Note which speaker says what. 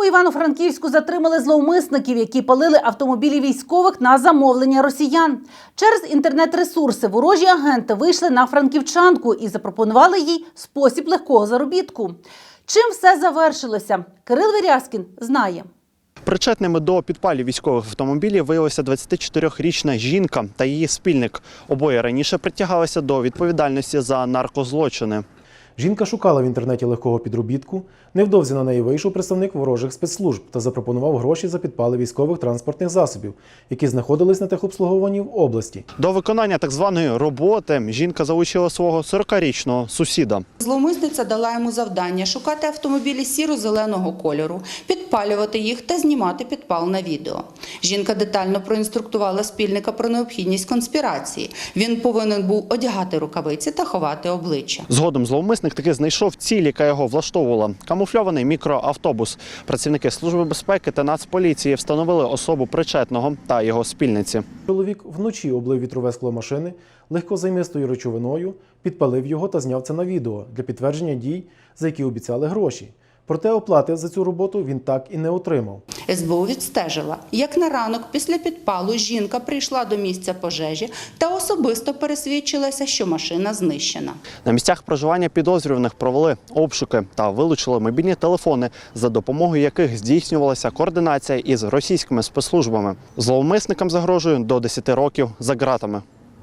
Speaker 1: У Івано-Франківську затримали зловмисників, які палили автомобілі військових на замовлення росіян. Через інтернет-ресурси ворожі агенти вийшли на франківчанку і запропонували їй спосіб легкого заробітку. Чим все завершилося? Кирил Вірязкін знає.
Speaker 2: Причетними до підпалів військових автомобілів виявилася 24-річна жінка та її спільник. Обоє раніше притягалися до відповідальності за наркозлочини.
Speaker 3: Жінка шукала в інтернеті легкого підробітку. Невдовзі на неї вийшов представник ворожих спецслужб та запропонував гроші за підпали військових транспортних засобів, які знаходились на техобслуговуванні в області.
Speaker 2: До виконання так званої роботи жінка залучила свого 40-річного сусіда.
Speaker 4: Зловмисниця дала йому завдання шукати автомобілі сіро-зеленого кольору, підпалювати їх та знімати підпал на відео. Жінка детально проінструктувала спільника про необхідність конспірації. Він повинен був одягати рукавиці та ховати обличчя.
Speaker 2: Згодом зловмисник таки знайшов ціль, яка його влаштовувала. Камуфльований мікроавтобус. Працівники служби безпеки та нацполіції встановили особу причетного та його спільниці.
Speaker 3: Чоловік вночі облив вітрове скло машини легкозаймистою речовиною, підпалив його та зняв це на відео для підтвердження дій, за які обіцяли гроші. Проте оплати за цю роботу він так і не отримав.
Speaker 4: СБУ відстежила, як на ранок після підпалу жінка прийшла до місця пожежі та особисто пересвідчилася, що машина знищена.
Speaker 2: На місцях проживання підозрюваних провели обшуки та вилучили мобільні телефони, за допомогою яких здійснювалася координація із російськими спецслужбами. Зловмисникам загрожує до 10 років за ґратами.